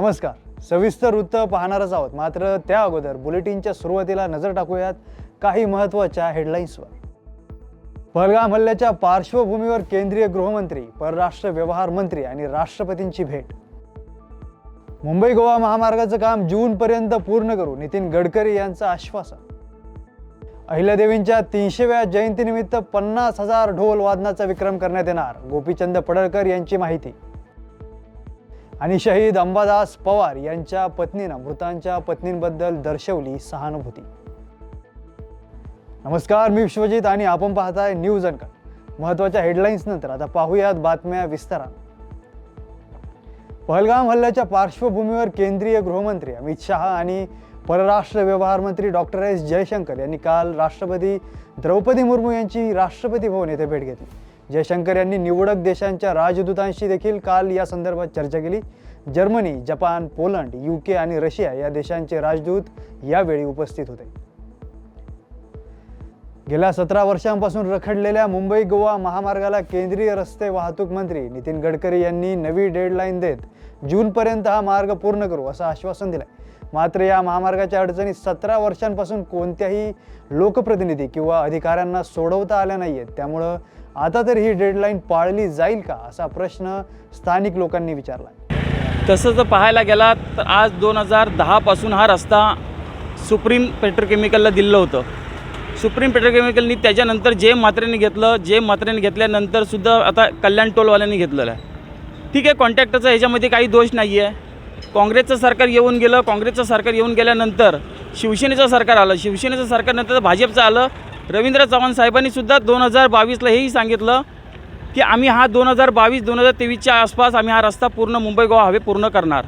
नमस्कार. सविस्तर वृत्त पाहणारच आहोत. मात्र त्या अगोदर बुलेटिनच्या सुरुवातीला नजर टाकूयात काही महत्त्वाच्या हेडलाईन्सवर पहलगाम हल्ल्याच्या पार्श्वभूमीवर केंद्रीय गृहमंत्री परराष्ट्र व्यवहार मंत्री आणि राष्ट्रपतींची भेट. मुंबई गोवा महामार्गाचं काम जूनपर्यंत पूर्ण करू नितीन गडकरी यांचं आश्वासन. अहिल्यादेवींच्या तीनशेव्या जयंतीनिमित्त पन्नास हजार ढोल वादनाचा विक्रम करण्यात येणार गोपीचंद पडळकर यांची माहिती. आणि शहीद अंबादास पवार यांच्या पत्नीनं मृतांच्या पत्नींबद्दल दर्शवली सहानुभूती. नमस्कार मी विश्वजित आणि आपण पाहताय न्यूज अनकट. महत्त्वाच्या हेडलाईन्स नंतर आता पाहूयात बातम्या विस्तारात. पहलगाम हल्ल्याच्या पार्श्वभूमीवर केंद्रीय गृहमंत्री अमित शहा आणि परराष्ट्र व्यवहार मंत्री डॉक्टर एस जयशंकर यांनी काल राष्ट्रपती द्रौपदी मुर्मू यांची राष्ट्रपती भवन येथे भेट घेतली. जयशंकर यांनी निवडक देशांच्या राजदूतांशी देखील काल या संदर्भात चर्चा केली. जर्मनी जपान पोलंड युके आणि रशिया या देशांचे राजदूत यावेळी उपस्थित होते. गेल्या सतरा वर्षांपासून रखडलेल्या मुंबई गोवा महामार्गाला केंद्रीय रस्ते वाहतूक मंत्री नितीन गडकरी यांनी नवी डेडलाईन देत जूनपर्यंत हा मार्ग पूर्ण करू असं आश्वासन दिलं मात्र या महामार्गाच्या अडचणी सतरा वर्षांपासून कोणत्याही लोकप्रतिनिधी किंवा अधिकाऱ्यांना सोडवता आल्या नाही आहेत त्यामुळं आता तर ही डेडलाईन पाळली जाईल का असा प्रश्न स्थानिक लोकांनी विचारला. तसं जर पाहायला गेला तर आज दोन हजार दहापासून हा रस्ता सुप्रीम पेट्रोकेमिकलला दिलं होतं. सुप्रीम पेट्रोकेमिकलनी त्याच्यानंतर जे मात्रेने घेतलं जे मात्रेने घेतल्यानंतरसुद्धा आता कल्याण टोलवाल्यांनी घेतलेलं आहे. ठीक आहे कॉन्ट्रॅक्टरचा ह्याच्यामध्ये काही दोष नाही आहे काँग्रेसचं सरकार येऊन गेलं काँग्रेसचं सरकार येऊन गेल्यानंतर शिवसेनेचं सरकार आलं. शिवसेनेचं सरकारनंतर भाजपचं आलं. रवींद्र चव्हाण साहेबांनी सुद्धा दोन हजार बावीसला हेही सांगितलं की आम्ही हा दोन हजार बावीस दोन हजार तेवीसच्या आसपास आम्ही हा रस्ता पूर्ण मुंबई गोवा हवे पूर्ण करणार.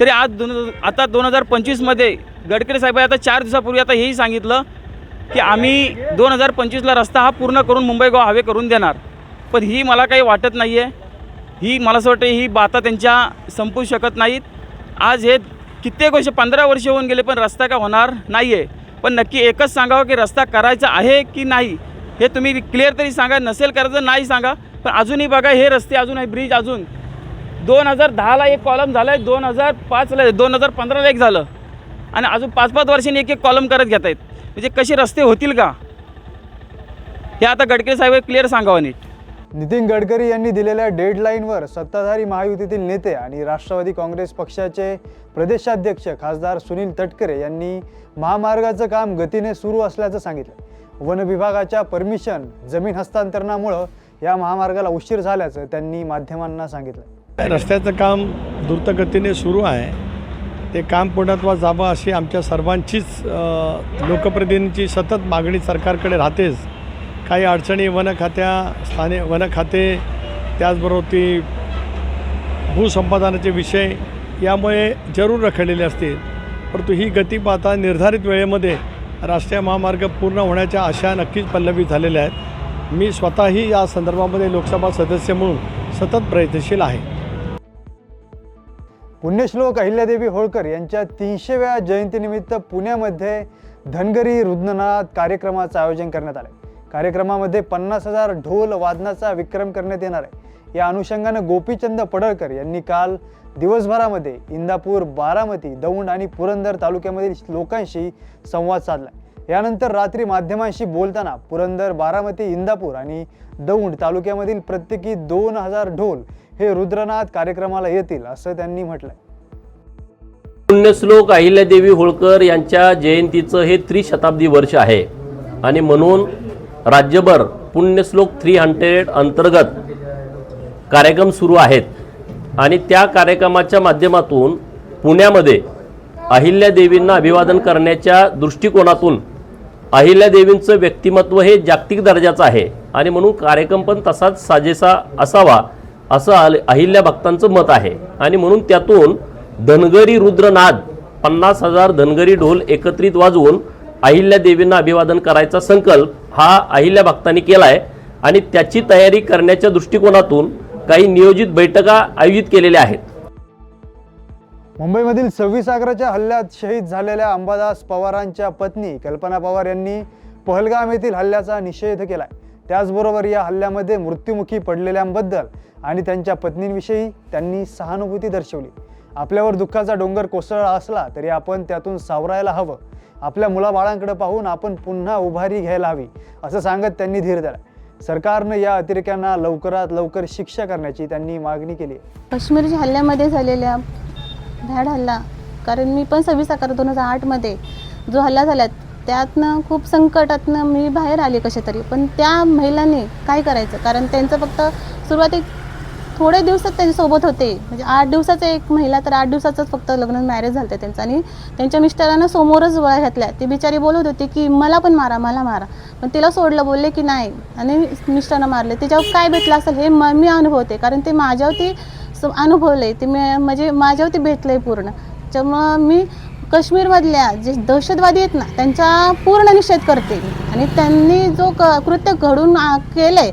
तरी आज दोन आता दोन हजार पंचवीसमध्ये गडकरी साहेबांनी आता चार दिवसापूर्वी आता हेही सांगितलं की आम्ही दोन हजार पंचवीसला रस्ता हा पूर्ण करून मुंबई गोवा हवे करून देणार. पण ही मला काही वाटत नाही आहे ही मला असं वाटतं ही बाता त्यांच्या संपू शकत नाहीत. आज हे कित्येक वर्ष पंधरा वर्ष होऊन गेले पण रस्ता का होणार नाही आहे पण नक्की एकच सांगावं की रस्ता करायचा आहे की नाही हे तुम्ही क्लिअर तरी सांगा नसेल करायचं नाही सांगा. पण अजूनही बघा हे रस्ते अजून आहे ब्रिज अजून. दोन हजार दहाला एक कॉलम झाला आहे दोन हजार पाचला दोन हजार पंधराला एक झालं. आणि अजून पाच पाच वर्षांनी एक एक कॉलम करत घेत आहेत म्हणजे कसे रस्ते होतील का? हे आता गडकरी साहेब क्लिअर सांगावं नीट. नितीन गडकरी यांनी दिलेल्या डेडलाईनवर सत्ताधारी महायुतीतील नेते आणि राष्ट्रवादी काँग्रेस पक्षाचे प्रदेशाध्यक्ष खासदार सुनील तटकरे यांनी महामार्गाचं काम गतीने सुरू असल्याचं सांगितलं. वन विभागाच्या परमिशन जमीन हस्तांतरणामुळं या महामार्गाला उशीर झाल्याचं त्यांनी माध्यमांना सांगितलं. रस्त्याचं काम द्रुतगतीने सुरू आहे. ते काम पूर्णत्वास जावं अशी आमच्या सर्वांचीच लोकप्रतिनिधींची सतत मागणी सरकारकडे राहतेच. काही अडचणी वनखात्या स्थाने स्थानिक त्याचबरोबर ती भूसंपादनाचे विषय यामुळे जरूर रखडलेले असतील. परंतु ही गती पाहता निर्धारित वेळेमध्ये राष्ट्रीय महामार्ग पूर्ण होण्याच्या आशा नक्कीच पल्लवी झालेल्या आहेत. मी स्वतःही या संदर्भामध्ये लोकसभा सदस्य म्हणून सतत प्रयत्नशील आहे. पुण्यश्लोक अहिल्यादेवी होळकर यांच्या तीनशेव्या जयंतीनिमित्त पुण्यामध्ये धनगरी रुद्रनाथ कार्यक्रमाचं आयोजन करण्यात आलं कार्यक्रमामध्ये पन्नास हजार ढोल वादनाचा विक्रम करण्यात येणार आहे. या अनुषंगानं गोपीचंद पडळकर यांनी काल दिवसभरामध्ये इंदापूर बारामती दौंड आणि पुरंदर तालुक्यामधील लोकांशी संवाद साधला. यानंतर रात्री माध्यमांशी बोलताना पुरंदर बारामती इंदापूर आणि दौंड तालुक्यामधील प्रत्येकी दोन हजार ढोल हे रुद्रनाथ कार्यक्रमाला येतील असं त्यांनी म्हटलंय. पुण्यश्लोक अहिल्यादेवी होळकर यांच्या जयंतीचं हे त्रिशताब्दी वर्ष आहे. आणि म्हणून राज्यभर पुण्यश्लोक थ्री हंड्रेड अंतर्गत कार्यक्रम सुरू आहेत. आणि त्या कार्यक्रमाच्या माध्यमातून पुण्यामध्ये अहिल्यादेवींना अभिवादन करण्याच्या दृष्टिकोनातून अहिल्यादेवींचं व्यक्तिमत्व हे जागतिक दर्जाचं आहे. आणि म्हणून कार्यक्रम पण तसाच साजेसा असावा असं अल- अहिल्या भक्तांचं मत आहे. आणि म्हणून त्यातून धनगरी रुद्रनाद पन्नास हजार धनगरी ढोल एकत्रित वाजवून अहिल्या देवींना अभिवादन करायचा संकल्प हा अहिल्या भक्तांनी केला आहे आणि त्याची तयारी करण्याच्या दृष्टिकोनातून काही नियोजित बैठका आयोजित केलेल्या आहेत. मुंबईमधील सव्वीस आग्राच्या हल्ल्यात शहीद झालेल्या अंबादास पवारांच्या पत्नी कल्पना पवार यांनी पहलगाम येथील हल्ल्याचा निषेध केला आहे त्याचबरोबर या हल्ल्यामध्ये मृत्युमुखी पडलेल्यांबद्दल आणि त्यांच्या पत्नींविषयी त्यांनी सहानुभूती दर्शवली. आपल्यावर दुःखाचा डोंगर कोसळला असला तरी आपण त्यातून सावरायला हवं. आपल्या मुलाबाळांकडे पाहून आपण पुन्हा उभारी घ्यायला हवी असं सांगत त्यांनी धीर दिला सरकारनं या अतिरेक्यांना लवकरात लवकर शिक्षा करण्याची त्यांनी मागणी केली. काश्मीरच्या हल्ल्यामध्ये झालेल्या भ्याड हल्ला कारण मी पण सव्वीस अकरा दोन हजार आठमध्ये जो हल्ला झाला त्यातनं खूप संकटातनं मी बाहेर आले कशा तरी पण त्या महिलांनी काय करायचं? कारण त्यांचं फक्त सुरुवातीक थोडे दिवसात त्यांच्यासोबत होते. म्हणजे आठ दिवसाचं एक महिला तर आठ दिवसाचंच फक्त लग्न मॅरेज झालं त्यांचं. आणि त्यांच्या मिस्टरांना समोरच गोळ्या घातल्या. ती बिचारी बोलत होती की मला पण मारा मला मारा. पण तिला सोडलं बोलले की नाही. आणि मिस्टरांना मारले. त्याच्यावर काय भेटलं असेल हे म मी अनुभवते. कारण ते माझ्यावरती स- आहे ते मी म्हणजे माझ्यावरती भेटलं आहे पूर्ण. त्याच्यामुळं मी काश्मीरमधल्या जे दहशतवादी आहेत ना त्यांचा पूर्ण निषेध करते आणि त्यांनी जो क कृत्य घडून केलं आहे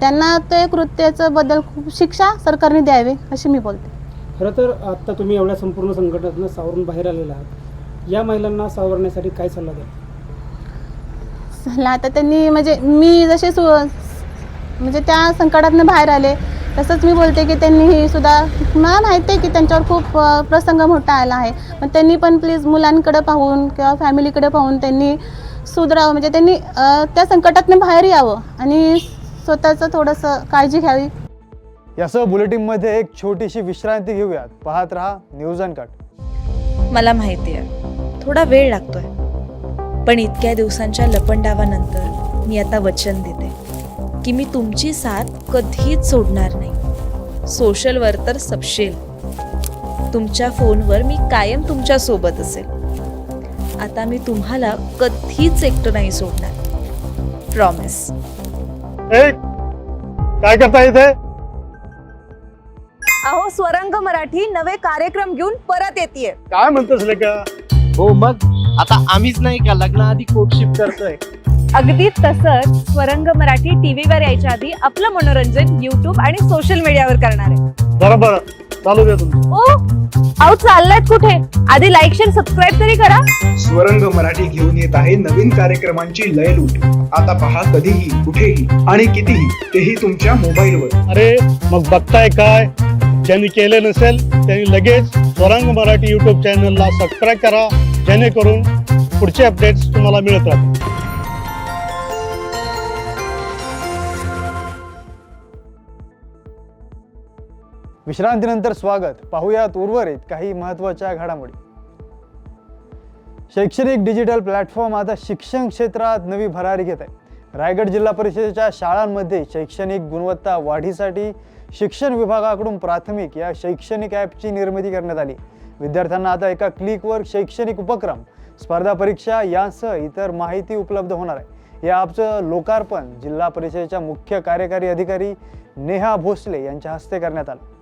त्यांना ते कृत्याचं बद्दल खूप शिक्षा सरकारने द्यावी अशी मी बोलते. खरं तर आत्ता तुम्ही एवढ्या संपूर्ण संकटातनं सावरून बाहेर आलेला आहात. या महिलांना सावरण्यासाठी काय सल्ला द्या झालं आता त्यांनी म्हणजे मी जसे सु म्हणजे त्या संकटातनं बाहेर आले तसंच मी बोलते की त्यांनी सुद्धा मला माहिती आहे की त्यांच्यावर खूप प्रसंग मोठा आला आहे. पण त्यांनी पण प्लीज मुलांकडे पाहून किंवा फॅमिलीकडे पाहून त्यांनी सुधरावं म्हणजे त्यांनी त्या संकटातनं बाहेर यावं आणि स्वतःचं थोडंसं काळजी घ्यावी. यासह बुलेटिनमध्ये एक छोटीशी विश्रांती घेऊयात. पाहत रहा न्यूज अनकट मला माहिती आहे. थोडा वेळ लागतोय. पण इतक्या दिवसांच्या लपंडावानंतर मी आता वचन देते की मी तुमची साथ कधीच सोडणार नाही. सोशलवर तर सपशेल. तुमच्या फोनवर मी कायम तुमच्यासोबत असेल. आता मी तुम्हाला कधीच एकटं नाही सोडणार. प्रॉमिस काय करता इथे? अहो स्वरंग मराठी नवे कार्यक्रम घेऊन परत येते काय म्हणतोस का हो मग आता आम्हीच नाही का लग्नाआधी कोर्टशिप करतोय? अगदी तसंच स्वरंग मराठी टीव्हीवर यायच्या आधी आपलं मनोरंजन युट्यूब आणि सोशल मीडियावर करणार आहे. बरोबर. चालू दे तुमचं ओ अहो चाललायत कुठे? आधी लाईक शेअर सबस्क्राईब तरी करा. स्वरंग मराठी घेऊन येत आहे नवीन कार्यक्रमांची लयलूट आता पहा कधीही कुठेही आणि कितीही तेही तुमच्या मोबाईलवर. अरे मग बघताय काय? ज्यांनी केले नसेल त्यांनी लगेच स्वरंग मराठी युट्यूब चॅनलला सबस्क्राईब करा. जेणेकरून पुढचे अपडेट्स तुम्हाला मिळत राहतील. विश्रांतीनंतर स्वागत. पाहूयात उर्वरित काही महत्त्वाच्या घडामोडी. शैक्षणिक डिजिटल प्लॅटफॉर्म आता शिक्षण क्षेत्रात नवी भरारी घेत आहे. रायगड जिल्हा परिषदेच्या शाळांमध्ये शैक्षणिक गुणवत्ता वाढीसाठी शिक्षण विभागाकडून प्राथमिक या शैक्षणिक ॲपची निर्मिती करण्यात आली. विद्यार्थ्यांना आता एका क्लिकवर शैक्षणिक उपक्रम स्पर्धा परीक्षा यांसह इतर माहिती उपलब्ध होणार आहे. या ॲपचं लोकार्पण जिल्हा परिषदेच्या मुख्य कार्यकारी अधिकारी नेहा भोसले यांच्या हस्ते करण्यात आलं.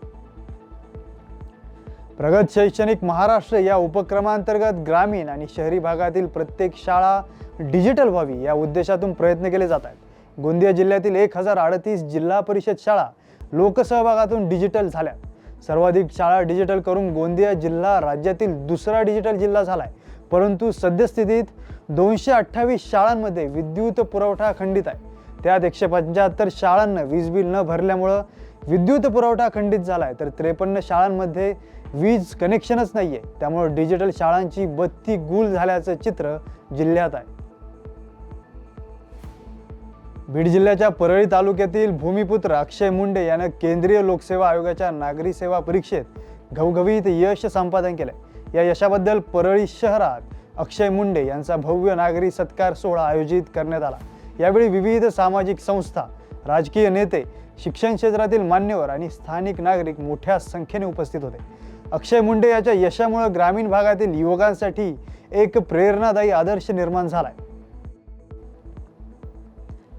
प्रगत शैक्षणिक महाराष्ट्र या उपक्रमांतर्गत ग्रामीण आणि शहरी भागातील प्रत्येक शाळा डिजिटल व्हावी या उद्देशातून प्रयत्न केले जात आहेत. गोंदिया जिल्ह्यातील एक हजार अडतीस जिल्हा परिषद शाळा लोकसहभागातून डिजिटल झाल्या सर्वाधिक शाळा डिजिटल करून गोंदिया जिल्हा राज्यातील दुसरा डिजिटल जिल्हा झाला आहे परंतु सद्यस्थितीत दोनशे अठ्ठावीस शाळांमध्ये विद्युत पुरवठा खंडित आहे. त्यात एकशे पंच्याहत्तर शाळांना वीज बिल न भरल्यामुळं विद्युत पुरवठा खंडित झाला आहे तर त्रेपन्न शाळांमध्ये वीज कनेक्शनच नाही आहे त्यामुळे डिजिटल शाळांची बत्ती गुल झाल्याचं चित्र जिल्ह्यात आहे. बीड जिल्ह्याच्या परळी तालुक्यातील भूमिपुत्र अक्षय मुंडे यानं केंद्रीय लोकसेवा आयोगाच्या नागरी सेवा परीक्षेत घवघवीत यश संपादन केलं या यशाबद्दल परळी शहरात अक्षय मुंडे यांचा भव्य नागरी सत्कार सोहळा आयोजित करण्यात आला. यावेळी विविध सामाजिक संस्था राजकीय नेते शिक्षण क्षेत्रातील मान्यवर आणि स्थानिक नागरिक मोठ्या संख्येने उपस्थित होते. अक्षय मुंडे याच्या यशामुळे ग्रामीण भागातील युवकांसाठी एक प्रेरणादायी आदर्श निर्माण झालाय.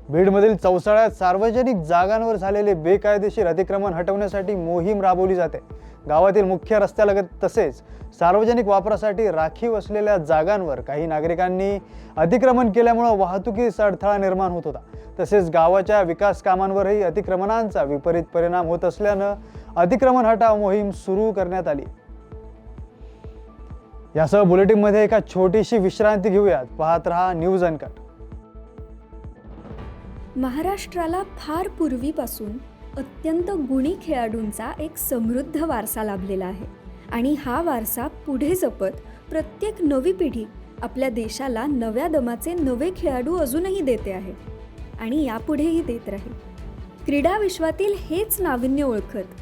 बीडमधील चौसाळ्यात सार्वजनिक जागांवर झालेले बेकायदेशीर अतिक्रमण हटवण्यासाठी मोहीम राबवली जाते. गावातील मुख्य रस्त्यालगत तसेच सार्वजनिक वापरासाठी राखीव असलेल्या जागांवर काही नागरिकांनी अतिक्रमण केल्यामुळं वाहतुकीस अडथळा निर्माण होत होता. तसेच गावाच्या विकास कामांवरही अतिक्रमणांचा विपरीत परिणाम होत असल्यानं अतिक्रमण हटाव मोहीम सुरू करण्यात आली. यासह बुलेटिनमध्ये एका छोटीशी विश्रांती घेऊयात. पाहत रहा न्यूज अनकट महाराष्ट्राला फार पूर्वीपासून अत्यंत गुणी खेळाडूंचा एक समृद्ध वारसा लाभलेला आहे. आणि हा वारसा पुढे जपत प्रत्येक नवी पिढी आपल्या देशाला नव्या दमाचे नवे खेळाडू अजूनही देते आहे. आणि यापुढेही देत राहील. क्रीडा विश्वातील हेच नाविन्य ओळखत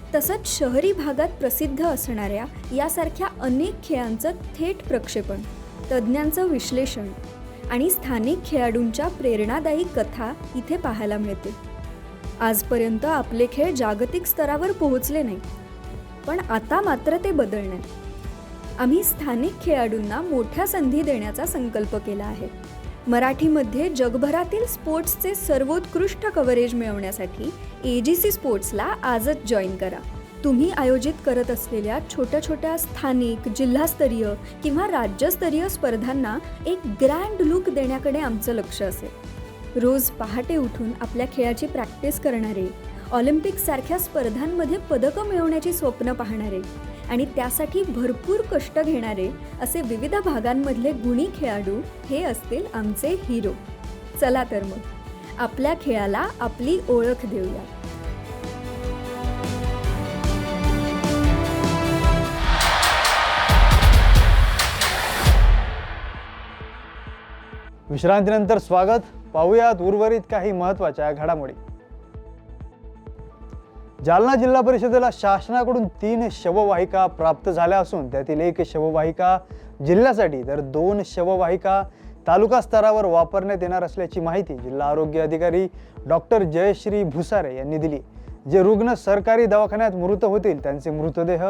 तसंच शहरी भागात प्रसिद्ध असणाऱ्या यासारख्या अनेक खेळांचं थेट प्रक्षेपण तज्ज्ञांचं विश्लेषण आणि स्थानिक खेळाडूंच्या प्रेरणादायी कथा इथे पाहायला मिळते. आजपर्यंत आपले खेळ जागतिक स्तरावर पोहोचले नाही पण आता मात्र ते बदलणार. आम्ही स्थानिक खेळाडूंना मोठ्या संधी देण्याचा संकल्प केला आहे. मराठीमध्ये जगभरातील स्पोर्ट्सचे सर्वोत्कृष्ट कव्हरेज मिळवण्यासाठी ए जी सी स्पोर्ट्सला आजच जॉईन करा. तुम्ही आयोजित करत असलेल्या छोट्या छोट्या स्थानिक जिल्हास्तरीय किंवा राज्यस्तरीय स्पर्धांना एक ग्रँड लुक देण्याकडे आमचं लक्ष असेल. रोज पहाटे उठून आपल्या खेळाची प्रॅक्टिस करणारे ऑलिम्पिकसारख्या स्पर्धांमध्ये पदकं मिळवण्याची स्वप्न पाहणारे आणि त्यासाठी भरपूर कष्ट घेणारे असे विविध भागांमधले गुणी खेळाडू हे असतील आमचे हिरो चला तर मग. आपल्या खेळाला आपली ओळख देऊया. विश्रांतीनंतर स्वागत. पाहूयात उर्वरित काही महत्त्वाच्या घडामोडी. जालना जिल्हा परिषदेला शासनाकडून तीन शववाहिका प्राप्त झाल्या असून त्यातील एक शववाहिका जिल्ह्यासाठी तर दोन शववाहिका तालुका स्तरावर वापरण्यात येणार असल्याची माहिती जिल्हा आरोग्य अधिकारी डॉक्टर जयश्री भुसारे यांनी दिली. जे रुग्ण सरकारी दवाखान्यात मृत होतील त्यांचे मृतदेह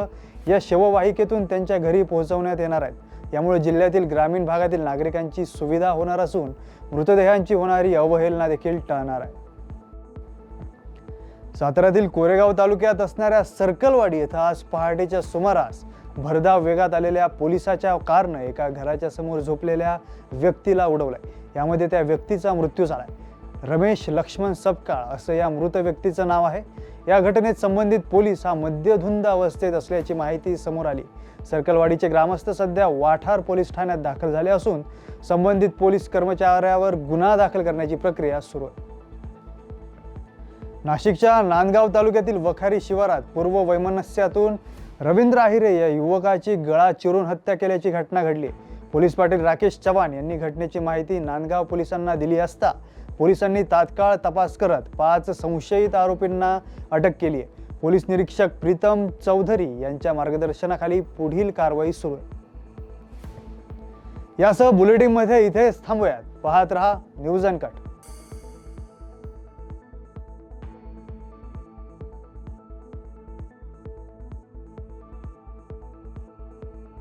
या शववाहिकेतून त्यांच्या घरी पोहोचवण्यात येणार आहेत. यामुळे जिल्ह्यातील ग्रामीण भागातील नागरिकांची सुविधा होणार असून मृतदेहांची होणारी अवहेलना देखील टळणार आहे. साताऱ्यातील कोरेगाव तालुक्यात असणाऱ्या सर्कलवाडी येथे आज पहाटेच्या सुमारास भरधाव वेगात आलेल्या पोलिसाच्या कारनं एका घराच्या समोर झोपलेल्या व्यक्तीला उडवलंय. यामध्ये त्या व्यक्तीचा मृत्यू झालाय. रमेश लक्ष्मण सपकाळ असं या मृत व्यक्तीचं नाव आहे. या घटनेत संबंधित पोलीस हा मद्यधुंद अवस्थेत असल्याची माहिती समोर आली. सर्कलवाडीचे ग्रामस्थ सध्या वाठार पोलीस ठाण्यात दाखल झाले असून संबंधित पोलीस कर्मचाऱ्यावर गुन्हा दाखल करण्याची प्रक्रिया सुरू आहे. नाशिकच्या नांदगाव तालुक्यातील वखारी शिवारात पूर्व वैमनस्यातून रवींद्र आहिरे या युवकाची गळा चिरून हत्या केल्याची घटना घडली. पोलीस पाटील राकेश चव्हाण यांनी घटनेची माहिती नांदगाव पोलिसांना दिली असता पोलिसांनी तात्काळ तपास करत पाच संशयित आरोपींना अटक केली आहे. पोलीस निरीक्षक प्रीतम चौधरी यांच्या मार्गदर्शनाखाली पुढील कारवाई सुरू आहे. यासह बुलेटिनमध्ये इथेच थांबूयात. पाहत रहा न्यूज अँड कट